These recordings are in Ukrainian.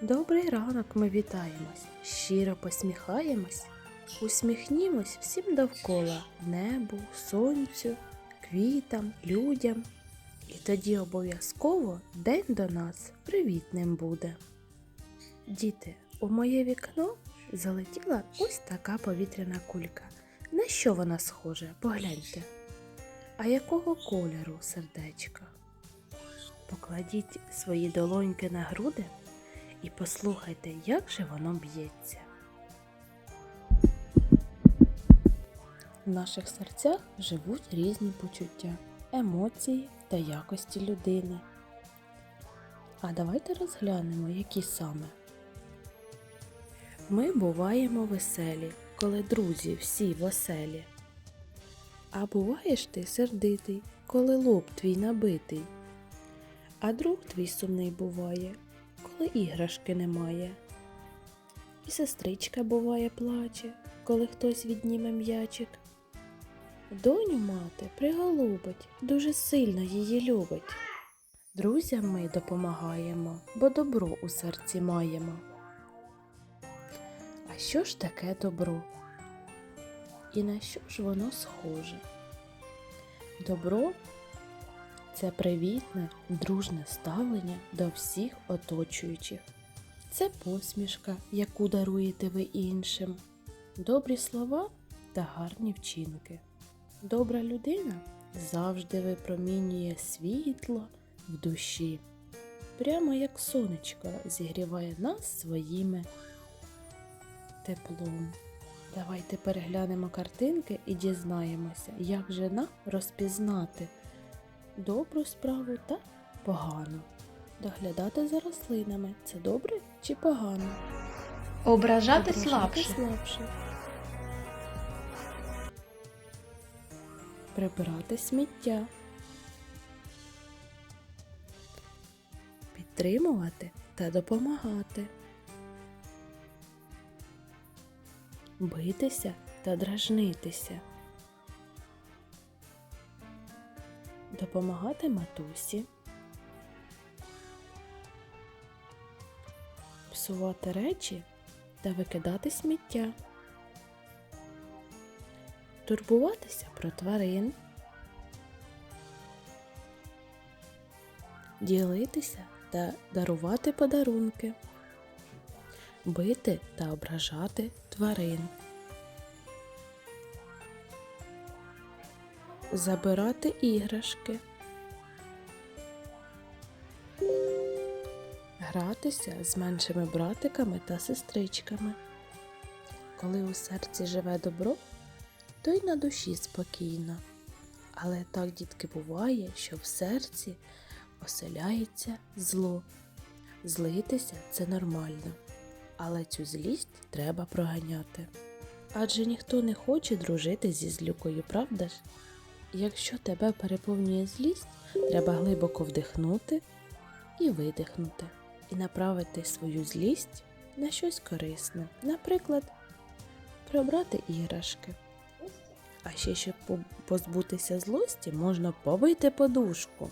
Добрий ранок ми вітаємось, щиро посміхаємось, усміхнімось всім довкола небу, сонцю, квітам, людям. І тоді обов'язково день до нас привітним буде. Діти, у моє вікно залетіла ось така повітряна кулька. На що вона схожа? Погляньте. А якого кольору сердечко? Покладіть свої долоньки на груди і послухайте, як же воно б'ється. В наших серцях живуть різні почуття, емоції та якості людини. А давайте розглянемо, які саме. Ми буваємо веселі, коли друзі всі веселі. А буваєш ти сердитий, коли лоб твій набитий. А друг твій сумний буває, коли іграшки немає. І сестричка буває плаче, коли хтось відніме м'ячик. Доню мати приголубить, дуже сильно її любить. Друзям ми допомагаємо, бо добро у серці маємо. А що ж таке добро? І на що ж воно схоже? Добро це привітне, дружне ставлення до всіх оточуючих. Це посмішка, яку даруєте ви іншим, добрі слова та гарні вчинки. Добра людина завжди випромінює світло в душі, прямо як сонечко зігріває нас своїми теплом. Давайте переглянемо картинки і дізнаємося, як же нам розпізнати добру справу та погану. Доглядати за рослинами це добре чи погано? Ображати Ображати слабше. слабше. Прибирати сміття. Підтримувати та допомагати. Битися та дражнитися. Допомагати матусі. Псувати речі та викидати сміття. Турбуватися про тварин. Ділитися та дарувати подарунки. Бити та ображати тварин. Забирати іграшки. Гратися з меншими братиками та сестричками. Коли у серці живе добро, то й на душі спокійно. Але так, дітки, буває, що в серці оселяється зло. Злитися це нормально, але цю злість треба проганяти. Адже ніхто не хоче дружити зі злюкою, правда ж? Якщо тебе переповнює злість, треба глибоко вдихнути і видихнути, і направити свою злість на щось корисне, наприклад, прибрати іграшки. А ще, щоб позбутися злості, можна побити подушку,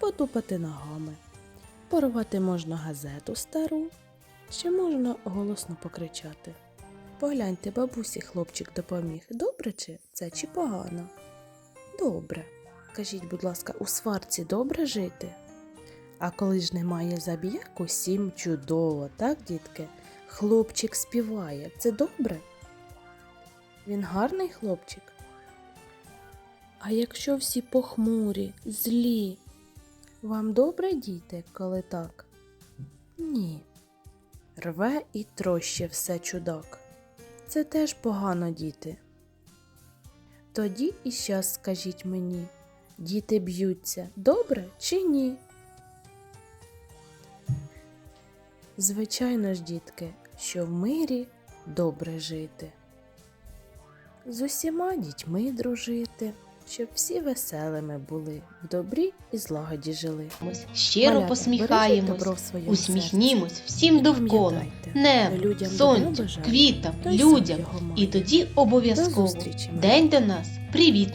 потупати ногами, порвати можна газету стару, ще можна голосно покричати. Погляньте, бабусі хлопчик допоміг. Добре чи це чи погано? Добре. Кажіть, будь ласка, у сварці добре жити? А коли ж немає забіяк, усім чудово, так, дітки? Хлопчик співає. Це добре? Він гарний хлопчик? А якщо всі похмурі, злі, вам добре, діти, коли так? Ні. Рве і троще все чудак. Це теж погано, діти. Тоді і щас скажіть мені, діти б'ються, добре чи ні? Звичайно ж, дітки, що в мирі добре жити. З усіма дітьми дружити, щоб всі веселими були, в добрі і злагоді жили. Щиро Малята, посміхаємось, добро в своєму усміхнімось всім довкола, добро сонцю, квітам, людям. І тоді обов'язково день до нас привітний.